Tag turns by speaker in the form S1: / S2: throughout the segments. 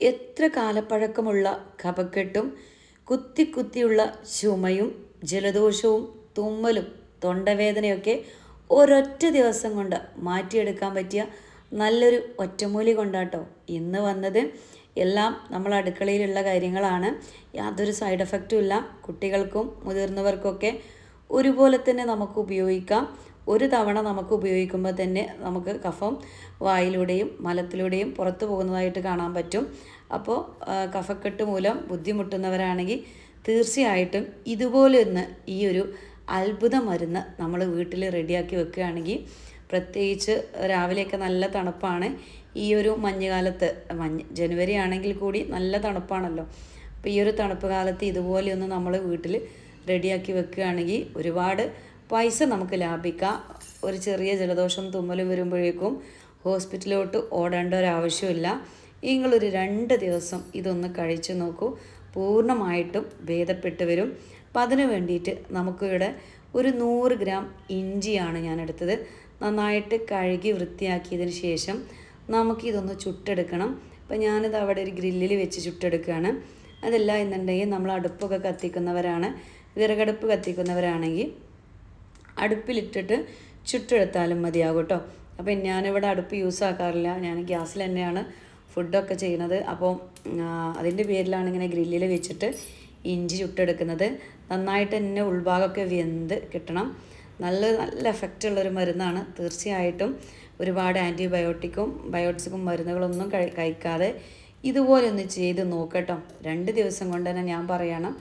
S1: എത്ര കാലപ്പഴക്കമുള്ള കപക്കെട്ടും കുത്തി കുത്തിയുള്ള ചുമയും ജലദോഷവും തുമ്മലും തൊണ്ടവേദനയൊക്കെ ഒരൊറ്റ ദിവസം കൊണ്ട് മാറ്റിയെടുക്കാൻ പറ്റിയ നല്ലൊരു ഒറ്റമൂലി കൊണ്ടാട്ടോ ഇന്ന് വന്നത്. എല്ലാം നമ്മൾ അടുക്കളയിലുള്ള കാര്യങ്ങളാണ്. യാതൊരു സൈഡ് എഫക്റ്റും ഇല്ല. കുട്ടികൾക്കും മുതിർന്നവർക്കൊക്കെ ഒരുപോലെ തന്നെ നമുക്ക് ഉപയോഗിക്കാം. ഒരു തവണ നമുക്ക് ഉപയോഗിക്കുമ്പോൾ തന്നെ നമുക്ക് കഫം വായിലൂടെയും മലത്തിലൂടെയും പുറത്തു പോകുന്നതായിട്ട് കാണാൻ പറ്റും. അപ്പോൾ കഫക്കെട്ട് മൂലം ബുദ്ധിമുട്ടുന്നവരാണെങ്കിൽ തീർച്ചയായിട്ടും ഇതുപോലെ ഒന്ന് ഈ ഒരു അത്ഭുത മരുന്ന് നമ്മൾ വീട്ടിൽ റെഡിയാക്കി വെക്കുകയാണെങ്കിൽ പ്രത്യേകിച്ച് രാവിലെയൊക്കെ നല്ല തണുപ്പാണ്. ഈ ഒരു മഞ്ഞുകാലത്ത് മഞ്ഞ് ജനുവരി ആണെങ്കിൽ കൂടി നല്ല തണുപ്പാണല്ലോ. അപ്പോൾ ഈ ഒരു തണുപ്പ് കാലത്ത് ഇതുപോലെയൊന്ന് നമ്മൾ വീട്ടിൽ റെഡിയാക്കി വെക്കുകയാണെങ്കിൽ ഒരുപാട് പൈസ നമുക്ക് ലാഭിക്കാം. ഒരു ചെറിയ ജലദോഷം തുമ്മൽ വരുമ്പോഴേക്കും ഹോസ്പിറ്റലിലോട്ട് ഓടേണ്ട ഒരു ആവശ്യമില്ല. നിങ്ങളൊരു രണ്ട് ദിവസം ഇതൊന്ന് കഴിച്ചു നോക്കൂ. പൂർണമായിട്ടും ഭേദപ്പെട്ട് വരും. അപ്പം അതിന് വേണ്ടിയിട്ട് നമുക്കിവിടെ ഒരു നൂറ് ഗ്രാം ഇഞ്ചിയാണ് ഞാൻ എടുത്തത്. നന്നായിട്ട് കഴുകി വൃത്തിയാക്കിയതിന് ശേഷം നമുക്കിതൊന്ന് ചുട്ടെടുക്കണം. അപ്പം ഞാനിത് അവിടെ ഒരു ഗ്രില്ലിൽ വെച്ച് ചുട്ടെടുക്കുകയാണ്. അതല്ല എന്നുണ്ടെങ്കിൽ നമ്മൾ അടുപ്പൊക്കെ കത്തിക്കുന്നവരാണ്. വിറകടുപ്പ് കത്തിക്കുന്നവരാണെങ്കിൽ അടുപ്പിലിട്ടിട്ട് ചുട്ടെടുത്താലും മതിയാകും കേട്ടോ. അപ്പോൾ ഞാനിവിടെ അടുപ്പ് യൂസ് ആക്കാറില്ല. ഞാൻ ഗ്യാസിൽ തന്നെയാണ് ഫുഡൊക്കെ ചെയ്യുന്നത്. അപ്പോൾ അതിന്റെ പേരിലാണ് ഇങ്ങനെ ഗ്രില്ലിൽ വെച്ചിട്ട് ഇഞ്ചി ചുട്ടെടുക്കുന്നത്. നന്നായിട്ട് തന്നെ ഉൾഭാഗമൊക്കെ വെന്ത് കിട്ടണം. നല്ല നല്ല എഫക്റ്റ് ഉള്ളൊരു മരുന്നാണ്. തീർച്ചയായിട്ടും ഒരുപാട് ആന്റിബയോട്ടിക്കും ബയോട്ടിക്സും മരുന്നുകളൊന്നും കഴിക്കാതെ ഇതുപോലെ ഒന്ന് ചെയ്ത് നോക്കട്ടോ രണ്ട് ദിവസം കൊണ്ട് തന്നെ ഞാൻ പറയണം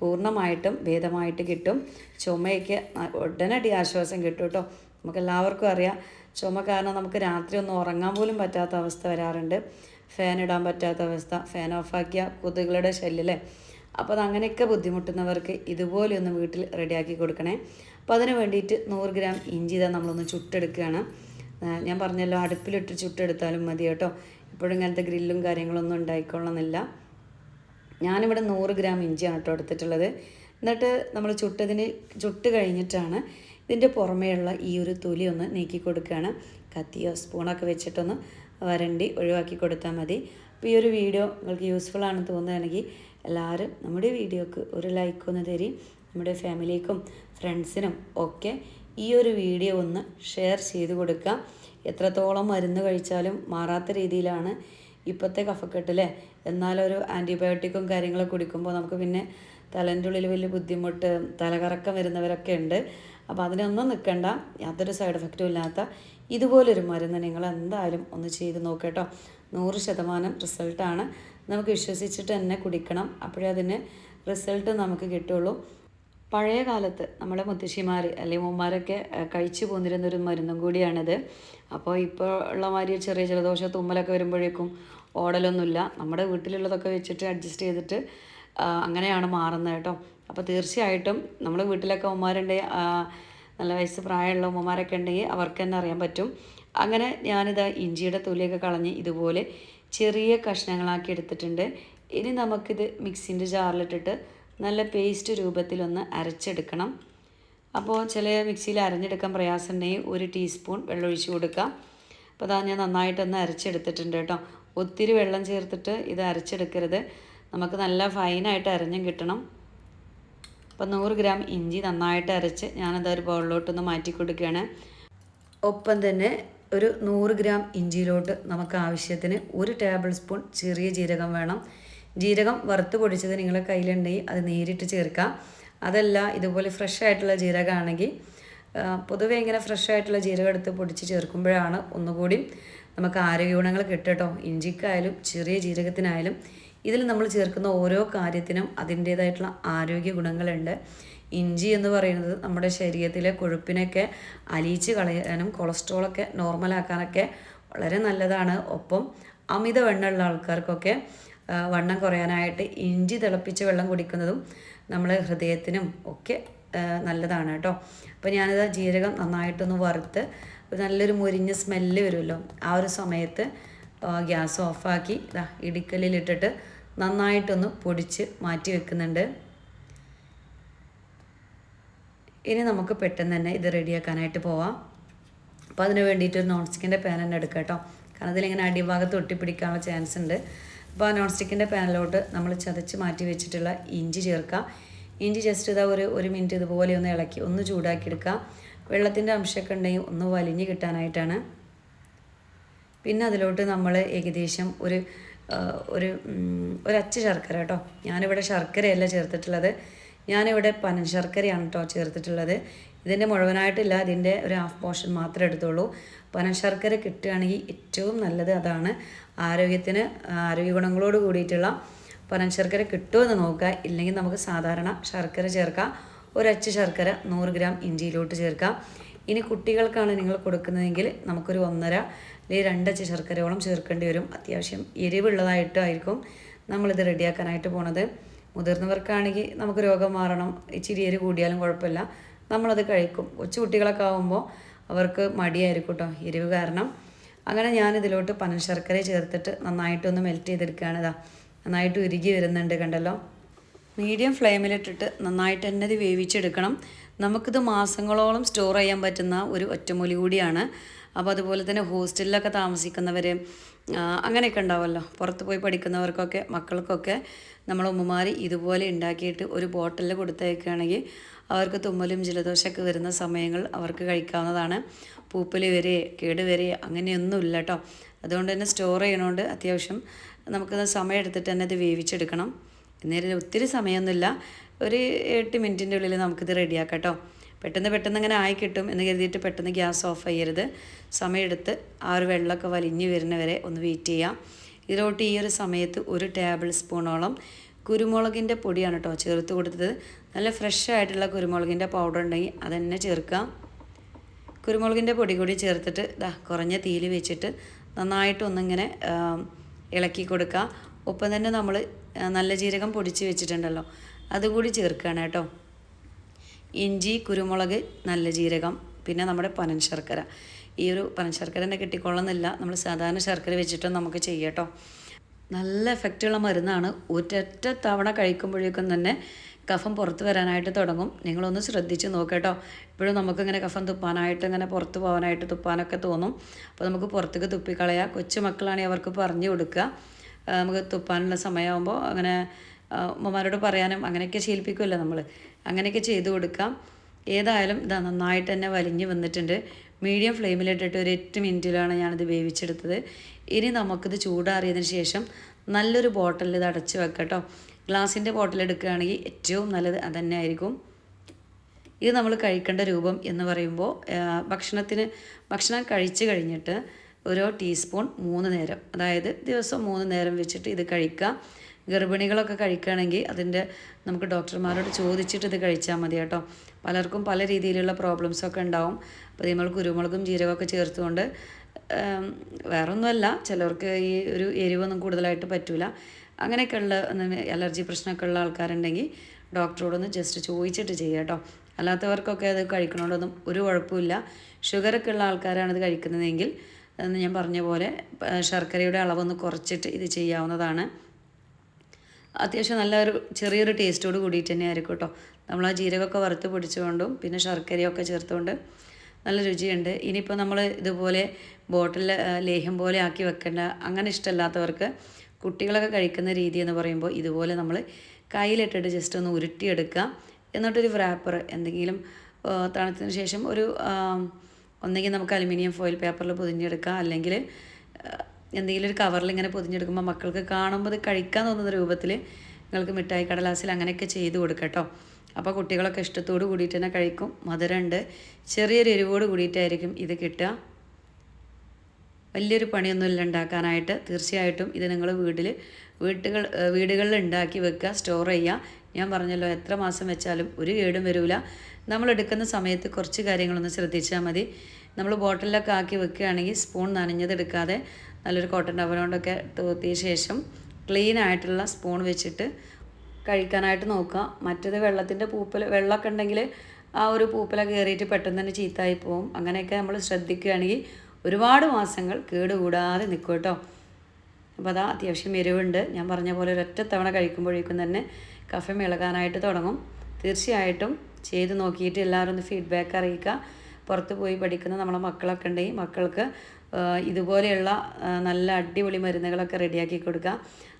S1: പൂർണമായിട്ടും ഭേദമായിട്ട് കിട്ടും. ചുമയ്ക്ക് ഉടനടി ആശ്വാസം കിട്ടും കേട്ടോ. നമുക്ക് എല്ലാവർക്കും അറിയാം. ചുമ കാരണം നമുക്ക് രാത്രി ഒന്നും ഉറങ്ങാൻ പോലും പറ്റാത്ത അവസ്ഥ വരാറുണ്ട്. ഫാൻ ഇടാൻ പറ്റാത്ത അവസ്ഥ ഫാൻ ഓഫാക്കിയ കൊതുകുകളുടെ ശല്യല്ലേ അപ്പോൾ അത് അങ്ങനെയൊക്കെ ബുദ്ധിമുട്ടുന്നവർക്ക് ഇതുപോലെയൊന്ന് വീട്ടിൽ റെഡിയാക്കി കൊടുക്കണേ. അപ്പോൾ അതിന് വേണ്ടിയിട്ട് നൂറ് ഗ്രാം ഇഞ്ചി ഇതാ നമ്മളൊന്ന് ചുട്ടെടുക്കുകയാണ്. ഞാൻ പറഞ്ഞല്ലോ അടുപ്പിലിട്ട് ചുട്ടെടുത്താലും മതി കേട്ടോ. ഇപ്പോഴും ഇങ്ങനത്തെ ഗ്രില്ലും കാര്യങ്ങളൊന്നും ഉണ്ടായിക്കൊള്ളുന്നില്ല ഞാനിവിടെ നൂറ് ഗ്രാം ഇഞ്ചിയാണ് കേട്ടോ എടുത്തിട്ടുള്ളത്. എന്നിട്ട് നമ്മൾ ചുട്ടതിന് ചുട്ട് കഴിഞ്ഞിട്ടാണ് ഇതിന്റെ പുറമേയുള്ള ഈ ഒരു തൊലി ഒന്ന് നീക്കി കൊടുക്കുകയാണ്. കത്തിയോ സ്പൂണൊക്കെ വെച്ചിട്ടൊന്ന് വരണ്ടി ഒഴിവാക്കി കൊടുത്താൽ മതി. അപ്പോൾ ഈ ഒരു വീഡിയോ നിങ്ങൾക്ക് യൂസ്ഫുൾ ആണെന്ന് തോന്നുകയാണെങ്കിൽ എല്ലാവരും നമ്മുടെ വീഡിയോക്ക് ഒരു ലൈക്ക് ഒന്ന് തരി. നമ്മുടെ ഫാമിലിക്കും ഫ്രണ്ട്സിനും ഒക്കെ ഈ ഒരു വീഡിയോ ഒന്ന് ഷെയർ ചെയ്ത് കൊടുക്കുക. എത്രത്തോളം മരുന്ന് കഴിച്ചാലും മാറാത്ത രീതിയിലാണ് ഇപ്പോഴത്തെ കഫക്കെട്ടിലെ. എന്നാലൊരു ആന്റിബയോട്ടിക്കും കാര്യങ്ങളൊക്കെ കുടിക്കുമ്പോൾ നമുക്ക് പിന്നെ തലന്റെ ഉള്ളിൽ വലിയ ബുദ്ധിമുട്ട് തലകറക്കം വരുന്നവരൊക്കെ ഉണ്ട്. അപ്പോൾ അതിനൊന്നും നിൽക്കണ്ട യാതൊരു സൈഡ് എഫക്റ്റും ഇല്ലാത്ത ഇതുപോലൊരു മരുന്ന് നിങ്ങൾ എന്തായാലും ഒന്ന് ചെയ്ത് നോക്കട്ടോ. നൂറ് ശതമാനം റിസൾട്ടാണ്. നമുക്ക് വിശ്വസിച്ചിട്ട് തന്നെ കുടിക്കണം. അപ്പോഴേ അതിന് റിസൾട്ട് നമുക്ക് കിട്ടുള്ളൂ. പഴയ കാലത്ത് നമ്മുടെ മുത്തശ്ശിമാർ അല്ലെങ്കിൽ ഉമ്മമാരൊക്കെ കഴിച്ചു പോന്നിരുന്ന ഒരു മരുന്നും കൂടിയാണിത്. അപ്പോൾ ഇപ്പോൾ ഉള്ള മാതിരി ചെറിയ ജലദോഷ തുമ്മലൊക്കെ വരുമ്പോഴേക്കും ഓടലൊന്നുമില്ല. നമ്മുടെ വീട്ടിലുള്ളതൊക്കെ വെച്ചിട്ട് അഡ്ജസ്റ്റ് ചെയ്തിട്ട് അങ്ങനെയാണ് മാറുന്നത് കേട്ടോ. അപ്പോൾ തീർച്ചയായിട്ടും നമ്മുടെ വീട്ടിലൊക്കെ ഉമ്മമാരുണ്ടെങ്കിൽ നല്ല വയസ്സ് പ്രായമുള്ള ഉമ്മമാരൊക്കെ ഉണ്ടെങ്കിൽ അവർക്ക് തന്നെ അറിയാൻ പറ്റും. അങ്ങനെ ഞാനിത് ഇഞ്ചിയുടെ തൊലിയൊക്കെ കളഞ്ഞ് ഇതുപോലെ ചെറിയ കഷ്ണങ്ങളാക്കി എടുത്തിട്ടുണ്ട്. ഇനി നമുക്കിത് മിക്സിന്റെ ജാറിലിട്ടിട്ട് നല്ല പേസ്റ്റ് രൂപത്തിലൊന്ന് അരച്ചെടുക്കണം. അപ്പോൾ ചില മിക്സിയിൽ അരഞ്ഞെടുക്കാൻ പ്രയാസമുണ്ടെങ്കിൽ ഒരു ടീസ്പൂൺ വെള്ളം ഒഴിച്ച് കൊടുക്കാം. അപ്പോൾ അതാ ഞാൻ നന്നായിട്ടൊന്ന് അരച്ചെടുത്തിട്ടുണ്ട് കേട്ടോ. ഒത്തിരി വെള്ളം ചേർത്തിട്ട് ഇത് അരച്ചെടുക്കരുത്. നമുക്ക് നല്ല ഫൈനായിട്ട് അരഞ്ഞും കിട്ടണം. അപ്പോൾ നൂറ് ഗ്രാം ഇഞ്ചി നന്നായിട്ട് അരച്ച് ഞാനത് ഒരു ബൗളിലോട്ടൊന്ന് മാറ്റി കൊടുക്കുകയാണ്. ഒപ്പം തന്നെ ഒരു നൂറ് ഗ്രാം ഇഞ്ചിയിലോട്ട് നമുക്ക് ആവശ്യത്തിന് ഒരു ടേബിൾ സ്പൂൺ ചെറിയ ജീരകം വേണം. ജീരകം വറുത്ത് പൊടിച്ചത് നിങ്ങളുടെ കയ്യിലുണ്ടെങ്കിൽ അത് നേരിട്ട് ചേർക്കാം. അതല്ല ഇതുപോലെ ഫ്രഷ് ആയിട്ടുള്ള ജീരകമാണെങ്കിൽ പൊതുവെ ഇങ്ങനെ ഫ്രഷ് ആയിട്ടുള്ള ജീരകം എടുത്ത് പൊടിച്ച് ചേർക്കുമ്പോഴാണ് ഒന്നുകൂടി നമുക്ക് ആരോഗ്യ ഗുണങ്ങൾ കിട്ടട്ടോ. ഇഞ്ചിക്കായാലും ചെറിയ ജീരകത്തിനായാലും ഇതിൽ നമ്മൾ ചേർക്കുന്ന ഓരോ കാര്യത്തിനും അതിന്റേതായിട്ടുള്ള ആരോഗ്യ ഗുണങ്ങളുണ്ട്. ഇഞ്ചി എന്ന് പറയുന്നത് നമ്മുടെ ശരീരത്തിലെ കൊഴുപ്പിനൊക്കെ അലിയിച്ച് കളയാനും കൊളസ്ട്രോളൊക്കെ നോർമലാക്കാനൊക്കെ വളരെ നല്ലതാണ്. ഒപ്പം അമിത വണ്ണമുള്ള ആൾക്കാർക്കൊക്കെ വണ്ണം കുറയാനായിട്ട് ഇഞ്ചി തിളപ്പിച്ച വെള്ളം കുടിക്കുന്നതും നമ്മളെ ഹൃദയത്തിനും ഒക്കെ നല്ലതാണ് കേട്ടോ. അപ്പോൾ ഞാനിത് ജീരകം നന്നായിട്ടൊന്ന് വറുത്ത് നല്ലൊരു മുരിഞ്ഞ സ്മെല്ല് വരുമല്ലോ. ആ ഒരു സമയത്ത് ഗ്യാസ് ഓഫാക്കി ഇതാ ഇടിക്കലിലിട്ടിട്ട് നന്നായിട്ടൊന്ന് പൊടിച്ച് മാറ്റി വെക്കുന്നുണ്ട്. ഇനി നമുക്ക് പെട്ടെന്ന് തന്നെ ഇത് റെഡിയാക്കാനായിട്ട് പോവാം. അപ്പോൾ അതിന് വേണ്ടിയിട്ട് ഒരു നോൺ സ്റ്റിക്കിന്റെ പാൻ തന്നെ എടുക്കാം കേട്ടോ. കാരണം അതിലിങ്ങനെ അടിഭാഗത്ത് ഒട്ടിപ്പിടിക്കാനുള്ള ചാൻസ് ഉണ്ട്. അപ്പോൾ ആ നോൺ സ്റ്റിക്കിന്റെ പാനിലോട്ട് നമ്മൾ ചതച്ച് മാറ്റി വെച്ചിട്ടുള്ള ഇഞ്ചി ചേർക്കാം. ഇഞ്ചി ജസ്റ്റ് ഇതാ ഒരു ഒരു മിനിറ്റ് ഇതുപോലെ ഒന്ന് ഇളക്കി ഒന്ന് ചൂടാക്കി എടുക്കാം. വെള്ളത്തിന്റെ അംശമൊക്കെ ഉണ്ടെങ്കിൽ ഒന്ന് വലിഞ്ഞ് കിട്ടാനായിട്ടാണ്. പിന്നെ അതിലോട്ട് നമ്മൾ ഏകദേശം ഒരു ഒരു ഒരച്ച് ശർക്കര കേട്ടോ. ഞാനിവിടെ ശർക്കരയല്ല ചേർത്തിട്ടുള്ളത്. ഞാനിവിടെ പന ശർക്കരയാണ് കേട്ടോ ചേർത്തിട്ടുള്ളത്. ഇതിന്റെ മുഴുവനായിട്ടില്ല ഇതിന്റെ ഒരു ഹാഫ് പോർഷൻ മാത്രമേ എടുത്തുള്ളൂ. പനൻ ശർക്കര കിട്ടുകയാണെങ്കിൽ ഏറ്റവും നല്ലത് അതാണ്. ആരോഗ്യത്തിന് ആരോഗ്യ ഗുണങ്ങളോട് കൂടിയിട്ടുള്ള പനൻ ശർക്കര കിട്ടുമെന്ന് നോക്കുക. ഇല്ലെങ്കിൽ നമുക്ക് സാധാരണ ശർക്കര ചേർക്കാം. ഒരച്ച് ശർക്കര നൂറ് ഗ്രാം ഇഞ്ചിയിലോട്ട് ചേർക്കാം. ഇനി കുട്ടികൾക്കാണ് നിങ്ങൾ കൊടുക്കുന്നതെങ്കിൽ നമുക്കൊരു ഒന്നര അല്ലെങ്കിൽ രണ്ടച്ച് ശർക്കരയോളം ചേർക്കേണ്ടി വരും. അത്യാവശ്യം എരിവുള്ളതായിട്ടായിരിക്കും നമ്മളിത് റെഡിയാക്കാനായിട്ട് പോണത്. മുതിർന്നവർക്കാണെങ്കിൽ നമുക്ക് രോഗം മാറണം ഇച്ചിരി എരി കൂടിയാലും കുഴപ്പമില്ല. നമ്മളത് കഴിക്കും. കൊച്ചു കുട്ടികളൊക്കെ ആകുമ്പോൾ അവർക്ക് മടിയായിരിക്കും കേട്ടോ എരിവ് കാരണം. അങ്ങനെ ഞാനിതിലോട്ട് പനൽ ശർക്കര ചേർത്തിട്ട് നന്നായിട്ടൊന്ന് മെൽറ്റ് ചെയ്തെടുക്കുകയാണ് നന്നായിട്ട് ഉരുകി വരുന്നുണ്ട് കണ്ടല്ലോ. മീഡിയം ഫ്ലെയിമിലിട്ടിട്ട് നന്നായിട്ട് തന്നെ ഇത് വേവിച്ചെടുക്കണം. നമുക്കിത് മാസങ്ങളോളം സ്റ്റോർ ചെയ്യാൻ പറ്റുന്ന ഒരു ഒറ്റമൂലി കൂടിയാണ്. അപ്പോൾ അതുപോലെ തന്നെ ഹോസ്റ്റലിലൊക്കെ താമസിക്കുന്നവർ അങ്ങനെയൊക്കെ ഉണ്ടാവുമല്ലോ പുറത്ത് പോയി പഠിക്കുന്നവർക്കൊക്കെ മക്കൾക്കൊക്കെ നമ്മൾ ഉമ്മമാർ ഇതുപോലെ ഉണ്ടാക്കിയിട്ട് ഒരു ബോട്ടിലിൽ കൊടുത്തേക്കുകയാണെങ്കിൽ അവർക്ക് തുമ്മലും ജലദോഷമൊക്കെ വരുന്ന സമയങ്ങൾ അവർക്ക് കഴിക്കാവുന്നതാണ്. പൂപ്പൽ വരെ കേട് വരെ അങ്ങനെയൊന്നുമില്ല കേട്ടോ അതുകൊണ്ട് തന്നെ സ്റ്റോർ ചെയ്യണോണ്ട് അത്യാവശ്യം നമുക്കത് സമയം എടുത്തിട്ട് തന്നെ ഇത് വേവിച്ചെടുക്കണം. നേരെ ഒത്തിരി സമയമൊന്നുമില്ല. ഒരു എട്ട് മിനിറ്റിന്റെ ഉള്ളിൽ നമുക്കിത് റെഡിയാക്കാം കേട്ടോ. പെട്ടെന്ന് പെട്ടെന്ന് ഇങ്ങനെ ആയി കിട്ടും എന്ന് കരുതിയിട്ട് പെട്ടെന്ന് ഗ്യാസ് ഓഫ് ചെയ്യരുത്. സമയമെടുത്ത് ആ ഒരു വെള്ളമൊക്കെ വലിഞ്ഞ് വരുന്നവരെ ഒന്ന് വെയിറ്റ് ചെയ്യാം. ഇതിലോട്ട് ഈ ഒരു സമയത്ത് ഒരു ടേബിൾ സ്പൂണോളം കുരുമുളകിന്റെ പൊടിയാണ് കേട്ടോ ചേർത്ത് കൊടുത്തത്. നല്ല ഫ്രഷ് ആയിട്ടുള്ള കുരുമുളകിന്റെ പൗഡർ ഉണ്ടെങ്കിൽ അതന്നെ ചേർക്കാം കുരുമുളകിന്റെ പൊടി കൂടി ചേർത്തിട്ട് ഇതാ കുറഞ്ഞ തീയിൽ വെച്ചിട്ട് നന്നായിട്ടൊന്നിങ്ങനെ ഇളക്കി കൊടുക്കുക. ഒപ്പം തന്നെ നമ്മൾ നല്ല ജീരകം പൊടിച്ച് വെച്ചിട്ടുണ്ടല്ലോ. അതുകൂടി ചേർക്കുകയാണ് കേട്ടോ. ഇഞ്ചി കുരുമുളക് നല്ല ജീരകം പിന്നെ നമ്മുടെ പനൻ ശർക്കര. ഈ ഒരു പനൻ ശർക്കര തന്നെ കിട്ടിക്കൊള്ളുന്നില്ല. നമ്മൾ സാധാരണ ശർക്കര വെച്ചിട്ടും നമുക്ക് ചെയ്യട്ടോ നല്ല എഫക്റ്റുള്ള മരുന്നാണ്. ഒറ്റ തവണ കഴിക്കുമ്പോഴേക്കും തന്നെ കഫം പുറത്ത് വരാനായിട്ട് തുടങ്ങും. നിങ്ങളൊന്ന് ശ്രദ്ധിച്ച് നോക്കട്ടോ ഇപ്പോഴും നമുക്കിങ്ങനെ കഫം തുപ്പാനായിട്ട് ഇങ്ങനെ പുറത്ത് പോകാനായിട്ട് തുപ്പാനൊക്കെ തോന്നും. അപ്പോൾ നമുക്ക് പുറത്തേക്ക് തുപ്പിക്കളയാം. കൊച്ചു മക്കളാണെങ്കിൽ അവർക്ക് പറഞ്ഞു കൊടുക്കുക. നമുക്ക് തുപ്പാനുള്ള സമയമാകുമ്പോൾ അങ്ങനെ ഉമ്മമാരോട് പറയാനും അങ്ങനെയൊക്കെ ശീലിപ്പിക്കുമല്ലോ നമ്മൾ അങ്ങനെയൊക്കെ ചെയ്തു കൊടുക്കാം. ഏതായാലും ഇതാ നന്നായിട്ട് തന്നെ വലിഞ്ഞ് വന്നിട്ടുണ്ട്. മീഡിയം ഫ്ലെയിമിലിട്ടിട്ട് ഒരു എട്ട് മിനിറ്റിലാണ് ഞാനിത് വേവിച്ചെടുത്തത്. ഇനി നമുക്കിത് ചൂടാറിയതിന് ശേഷം നല്ലൊരു ബോട്ടിലിൽ ഇത് അടച്ച് വെക്കാം കേട്ടോ. ഗ്ലാസിന്റെ ബോട്ടിൽ എടുക്കുകയാണെങ്കിൽ ഏറ്റവും നല്ലത് അതന്നെ ആയിരിക്കും. ഇത് നമ്മൾ കഴിക്കേണ്ട രൂപം എന്ന് പറയുമ്പോൾ ഭക്ഷണത്തിന് ഭക്ഷണം കഴിച്ച് കഴിഞ്ഞിട്ട് ഓരോ ടീസ്പൂൺ മൂന്ന് നേരം. അതായത് ദിവസം മൂന്ന് നേരം വെച്ചിട്ട് ഇത് കഴിക്കുക. ഗർഭിണികളൊക്കെ കഴിക്കുകയാണെങ്കിൽ അതിന്റെ നമുക്ക് ഡോക്ടർമാരോട് ചോദിച്ചിട്ട് ഇത് കഴിച്ചാൽ മതി കേട്ടോ. പലർക്കും പല രീതിയിലുള്ള പ്രോബ്ലംസ് ഒക്കെ ഉണ്ടാവും. അപ്പോൾ നമ്മൾ കുരുമുളകും ജീരകമൊക്കെ ചേർത്തുകൊണ്ട് വേറൊന്നുമല്ല. ചിലർക്ക് ഈ ഒരു എരിവൊന്നും കൂടുതലായിട്ട് പറ്റില്ല അങ്ങനെയൊക്കെയുള്ള അലർജി പ്രശ്നമൊക്കെ ഉള്ള ആൾക്കാരുണ്ടെങ്കിൽ ഡോക്ടറോടൊന്ന് ജസ്റ്റ് ചോദിച്ചിട്ട് ചെയ്യുക കേട്ടോ. അല്ലാത്തവർക്കൊക്കെ അത് കഴിക്കണോണ്ടൊന്നും ഒരു കുഴപ്പമില്ല. ഷുഗറൊക്കെ ഉള്ള ആൾക്കാരാണ് ഇത് കഴിക്കുന്നതെങ്കിൽ എന്ന് ഞാൻ പറഞ്ഞ പോലെ ശർക്കരയുടെ അളവൊന്ന് കുറച്ചിട്ട് ഇത് ചെയ്യാവുന്നതാണ്. അത്യാവശ്യം നല്ലൊരു ചെറിയൊരു ടേസ്റ്റോട് കൂടിയിട്ട് തന്നെ ആയിരിക്കും കേട്ടോ. നമ്മൾ ആ ജീരകമൊക്കെ വറുത്ത് പിടിച്ചുകൊണ്ടും പിന്നെ ശർക്കരയൊക്കെ ചേർത്തുകൊണ്ട് നല്ല രുചിയുണ്ട്. ഇനിയിപ്പോൾ നമ്മൾ ഇതുപോലെ ബോട്ടിൽ ലേഹ്യം പോലെ ആക്കി വെക്കേണ്ട അങ്ങനെ ഇഷ്ടമല്ലാത്തവർക്ക് കുട്ടികളൊക്കെ കഴിക്കുന്ന രീതി എന്ന് പറയുമ്പോൾ ഇതുപോലെ നമ്മൾ കയ്യിലിട്ടിട്ട് ജസ്റ്റ് ഒന്ന് ഉരുട്ടിയെടുക്കുക. എന്നിട്ടൊരു വ്രാപ്പർ എന്തെങ്കിലും തണുത്തതിന് ശേഷം ഒരു ഒന്നെങ്കിൽ നമുക്ക് അലുമിനിയം ഫോയിൽ പേപ്പറിൽ പൊതിഞ്ഞെടുക്കാം. അല്ലെങ്കിൽ എന്തെങ്കിലും ഒരു കവറിൽ ഇങ്ങനെ പൊതിഞ്ഞെടുക്കുമ്പോൾ മക്കൾക്ക് കാണുമ്പോൾ കഴിക്കാൻ തോന്നുന്ന രൂപത്തിൽ നിങ്ങൾക്ക് മിഠായി കടലാസിൽ അങ്ങനെയൊക്കെ ചെയ്ത് കൊടുക്കട്ടോ. കേട്ടോ അപ്പോൾ കുട്ടികളൊക്കെ ഇഷ്ടത്തോട് കൂടിയിട്ട് തന്നെ കഴിക്കും. മധുരമുണ്ട് ചെറിയൊരു എരിവോട് കൂടിയിട്ടായിരിക്കും ഇത് കിട്ടുക. വലിയൊരു പണിയൊന്നുമില്ല ഉണ്ടാക്കാനായിട്ട്. തീർച്ചയായിട്ടും ഇത് നിങ്ങൾ വീട്ടിൽ വീട്ടുകൾ വീടുകളിൽ ഉണ്ടാക്കി വെക്കുക സ്റ്റോർ ചെയ്യുക. ഞാൻ പറഞ്ഞല്ലോ എത്ര മാസം വെച്ചാലും ഒരു കേടും വരില്ല നമ്മൾ എടുക്കുന്ന സമയത്ത് കുറച്ച് കാര്യങ്ങളൊന്ന് ശ്രദ്ധിച്ചാൽ മതി. നമ്മൾ ബോട്ടിലൊക്കെ ആക്കി വെക്കുകയാണെങ്കിൽ സ്പൂൺ നനഞ്ഞതെടുക്കാതെ നല്ലൊരു കോട്ടൺ ടവൽ കൊണ്ടൊക്കെ ശേഷം ക്ലീൻ ആയിട്ടുള്ള സ്പൂൺ വെച്ചിട്ട് കഴിക്കാനായിട്ട് നോക്കുക. മറ്റേത് വെള്ളത്തിന്റെ പൂപ്പൽ വെള്ളമൊക്കെ ഉണ്ടെങ്കിൽ ആ ഒരു പൂപ്പലൊക്കെ കയറിയിട്ട് പെട്ടെന്ന് തന്നെ ചീത്തായി പോവും. അങ്ങനെയൊക്കെ നമ്മൾ ശ്രദ്ധിക്കുകയാണെങ്കിൽ ഒരുപാട് മാസങ്ങൾ കേടുകൂടാതെ നിൽക്കും കേട്ടോ. അപ്പോൾ അതാ അത്യാവശ്യം എരിവുണ്ട്. ഞാൻ പറഞ്ഞ പോലെ ഒരൊറ്റ തവണ കഴിക്കുമ്പോഴേക്കും തന്നെ കഫം ഇളകാനായിട്ട് തുടങ്ങും. തീർച്ചയായിട്ടും ചെയ്ത് നോക്കിയിട്ട് എല്ലാവരും ഒന്ന് ഫീഡ്ബാക്ക് അറിയിക്കുക. പുറത്ത് പോയി പഠിക്കുന്ന നമ്മളെ മക്കളൊക്കെ ഉണ്ടെങ്കിൽ മക്കൾക്ക് ഇതുപോലെയുള്ള നല്ല അടിപൊളി മരുന്നുകളൊക്കെ റെഡിയാക്കി കൊടുക്കുക.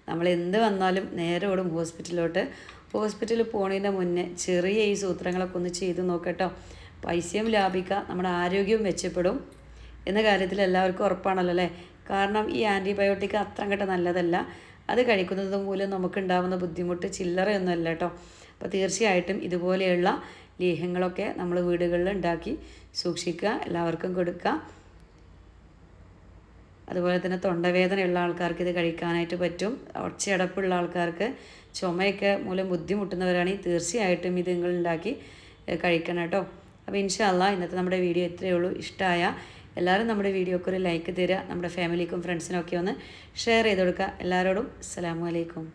S1: നമ്മൾ എന്ത് വന്നാലും നേരെ ഓടും ഹോസ്പിറ്റലിലോട്ട്. ഹോസ്പിറ്റലിൽ പോണതിന്റെ മുന്നേ ചെറിയ ഈ സൂത്രങ്ങളൊക്കെ ഒന്ന് ചെയ്ത് നോക്കട്ടോ പൈസയും ലാഭിക്കുക. നമ്മുടെ ആരോഗ്യവും മെച്ചപ്പെടും. എന്ന കാര്യത്തിൽ എല്ലാവർക്കും ഉറപ്പാണല്ലോ അല്ലേ? കാരണം ഈ ആന്റിബയോട്ടിക് അത്ര അങ്ങോട്ട് നല്ലതല്ല. അത് കഴിക്കുന്നത് മൂലം നമുക്കുണ്ടാവുന്ന ബുദ്ധിമുട്ട് ചില്ലറയൊന്നുമല്ല കേട്ടോ. അപ്പോൾ തീർച്ചയായിട്ടും ഇതുപോലെയുള്ള ലേഹ്യങ്ങളൊക്കെ നമ്മൾ വീടുകളിൽ ഉണ്ടാക്കി സൂക്ഷിക്കുക എല്ലാവർക്കും കൊടുക്കുക. അതുപോലെ തന്നെ തൊണ്ടവേദനയുള്ള ആൾക്കാർക്ക് ഇത് കഴിക്കാനായിട്ട് പറ്റും. ഒച്ചയടപ്പുള്ള ആൾക്കാർക്ക് ചുമയൊക്കെ മൂലം ബുദ്ധിമുട്ടുന്നവരാണെങ്കിൽ തീർച്ചയായിട്ടും ഇത് നിങ്ങൾ ഉണ്ടാക്കി കഴിക്കണം കേട്ടോ. അപ്പോൾ ഇൻഷാല്ല ഇന്നത്തെ നമ്മുടെ വീഡിയോ ഇത്രയേ ഉള്ളൂ. ഇഷ്ടമായ എല്ലാവരും നമ്മുടെ വീഡിയോക്ക് ഒരു ലൈക്ക് തരിക നമ്മുടെ ഫാമിലിക്കും ഫ്രണ്ട്സിനൊക്കെ ഒന്ന് ഷെയർ ചെയ്ത് കൊടുക്കുക. എല്ലാവരോടും അസ്സാം അലൈക്കും.